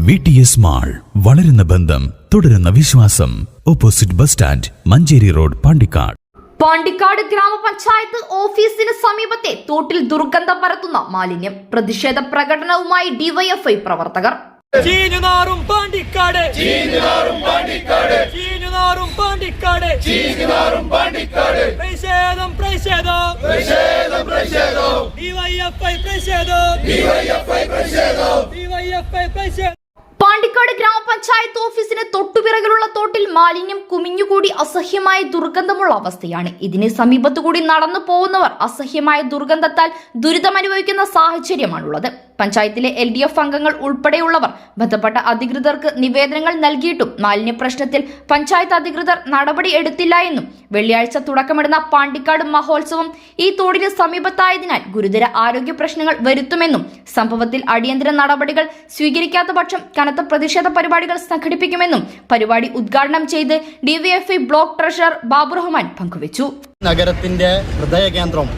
V T S mall വളരുന്ന ബന്ധം തുടരുന്ന വിശ്വാസം. Opposite bus stand Manjeri road Pandikkad. Pandikkad ഗ്രാമപഞ്ചായത്ത് ഓഫീസിന് സമീപത്തെ തോട്ടിൽ ദുർഗന്ധം പരത്തുന്ന മാലിന്യം പ്രതിഷേധ പ്രകടനവുമായി ഡിവൈഎഫ്ഐ പ്രവർത്തകർ ചീഞ്ഞുനാറും പാണ്ടിക്കാട്. ചീഞ്ഞുനാറും പാണ്ടിക്കാട്. ചീഞ്ഞുനാറും പാണ്ടിക്കാട്. ചീഞ്ഞുനാറും പാണ്ടിക്കാട്. പ്രതിഷേധം പ്രതിഷേധം പ്രതിഷേധം പ്രതിഷേധം ഡിവൈഎഫ്ഐ പ്രതിഷേധം ഡിവൈഎഫ്ഐ പ്രതിഷേധം ഡിവൈഎഫ്ഐ പ്രതിഷേധം പാണ്ടിക്കാട് ഗ്രാമപഞ്ചായത്ത് ഓഫീസിന് തൊട്ടുപിറകിലുള്ള തോട്ടിൽ മാലിന്യം കുമിഞ്ഞുകൂടി അസഹ്യമായ ദുർഗന്ധമുള്ള അവസ്ഥയാണ്. ഇതിന് സമീപത്തുകൂടി നടന്നു പോകുന്നവർ അസഹ്യമായ ദുർഗന്ധത്താൽ ദുരിതമനുഭവിക്കുന്ന സാഹചര്യമാണുള്ളത്. പഞ്ചായത്തിലെ എൽ ഡി എഫ് അംഗങ്ങൾ ഉൾപ്പെടെയുള്ളവർ ബന്ധപ്പെട്ട അധികൃതർക്ക് നിവേദനങ്ങൾ നൽകിയിട്ടും മാലിന്യ പ്രശ്നത്തിൽ പഞ്ചായത്ത് അധികൃതർ നടപടി എടുത്തില്ല എന്നും വെള്ളിയാഴ്ച തുടക്കമിടുന്ന പാണ്ടിക്കാട് മഹോത്സവം ഈ തോടിന് സമീപത്തായതിനാൽ ഗുരുതര ആരോഗ്യ പ്രശ്നങ്ങൾ വരുത്തുമെന്നും സംഭവത്തിൽ അടിയന്തര നടപടികൾ സ്വീകരിക്കാത്ത പക്ഷം കനത്ത പ്രതിഷേധ പരിപാടികൾ സംഘടിപ്പിക്കുമെന്നും പരിപാടി ഉദ്ഘാടനം ചെയ്ത് ഡിവൈഎഫ്ഐ ബ്ലോക്ക് ട്രഷറർ ബാബുറഹ്മാൻ പങ്കുവച്ചു. നഗരത്തിന്റെ ഹൃദയ കേന്ദ്രം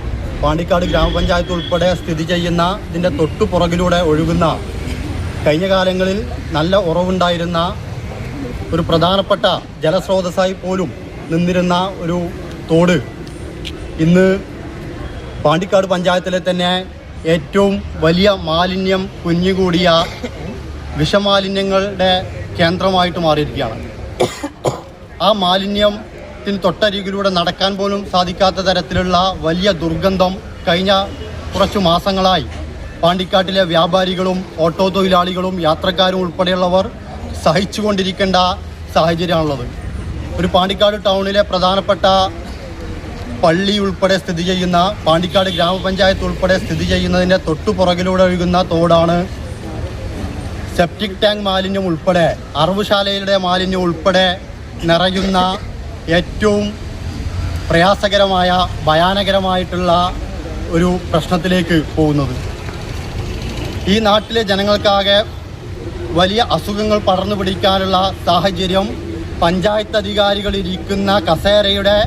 പാണ്ടിക്കാട് ഗ്രാമപഞ്ചായത്ത് ഉൾപ്പെടെ സ്ഥിതി ചെയ്യുന്ന ഇതിന്റെ തൊട്ടു പുറകിലൂടെ ഒഴുകുന്ന കഴിഞ്ഞ കാലങ്ങളിൽ നല്ല ഉറവുണ്ടായിരുന്ന ഒരു പ്രധാനപ്പെട്ട ജലസ്രോതസ്സായി പോലും നിന്നിരുന്ന ഒരു തോട് ഇന്ന് പാണ്ടിക്കാട് പഞ്ചായത്തിലെ തന്നെ ഏറ്റവും വലിയ മാലിന്യം കുഞ്ഞുകൂടിയ വിഷമാലിന്യങ്ങളുടെ കേന്ദ്രമായിട്ട് മാറിയിരിക്കുകയാണ്. ആ മാലിന്യത്തിന് തൊട്ടരികിലൂടെ നടക്കാൻ പോലും സാധിക്കാത്ത തരത്തിലുള്ള വലിയ ദുർഗന്ധം കഴിഞ്ഞ കുറച്ചു മാസങ്ങളായി. പാണ്ടിക്കാട്ടിലെ വ്യാപാരികളും ഓട്ടോ തൊഴിലാളികളും യാത്രക്കാരും ഉൾപ്പെടെയുള്ളവർ സഹിച്ചുകൊണ്ടിരിക്കേണ്ട സാഹചര്യമാണുള്ളത്. ഒരു പാണ്ടിക്കാട് ടൗണിലെ പ്രധാനപ്പെട്ട പള്ളി ഉൾപ്പെടെ സ്ഥിതി ചെയ്യുന്ന പാണ്ടിക്കാട് ഗ്രാമപഞ്ചായത്ത് ഉൾപ്പെടെ സ്ഥിതി ചെയ്യുന്നതിന്റെ തൊട്ടു പുറകിലൂടെ ഒഴുകുന്ന തോടാണ് സെപ്റ്റിക് ടാങ്ക് മാലിന്യം ഉൾപ്പെടെ അറവുശാലയുടെ മാലിന്യം ഉൾപ്പെടെ നിറയുന്ന ഏറ്റവും പ്രയാസകരമായ ഭയാനകരമായിട്ടുള്ള ഒരു പ്രശ്നത്തിലേക്ക് പോകുന്നത്. ഈ നാട്ടിലെ ജനങ്ങൾക്കാകെ വലിയ അസുഖങ്ങൾ പടർന്നു പിടിക്കാനുള്ള സാഹചര്യം പഞ്ചായത്ത് അധികാരികൾ ഇരിക്കുന്ന കസേരയുടെ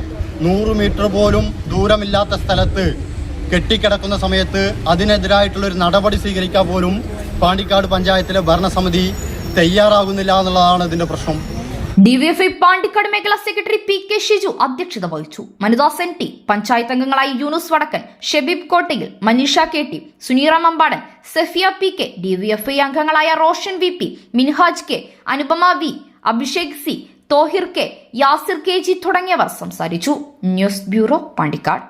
നൂറ് മീറ്റർ പോലും ദൂരമില്ലാത്ത സ്ഥലത്ത് കെട്ടിക്കിടക്കുന്ന സമയത്ത് അതിനെതിരായിട്ടുള്ളൊരു നടപടി സ്വീകരിക്കാൻ പോലും പാണ്ടിക്കാട് പഞ്ചായത്തിലെ ഭരണസമിതി തയ്യാറാകുന്നില്ല എന്നുള്ളതാണ് ഇതിന്റെ പ്രശ്നം. ഡിവൈഎഫ്ഐ പാണ്ടിക്കാട് മേഖലാ സെക്രട്ടറി പി കെ ഷിജു അധ്യക്ഷത വഹിച്ചു. മനുദാസ് എൻ ടി പഞ്ചായത്ത് അംഗങ്ങളായി Yunus Vadakkan Shebeeb Kottayil Maneesha K T Suneera Mambadan Safiya P K DYFI അംഗങ്ങളായ Roshan V P Minhaj K Anupama V Abhishek C Thohir K Yasir K G തുടങ്ങിയവർ സംസാരിച്ചു. News bureau Pandikkad.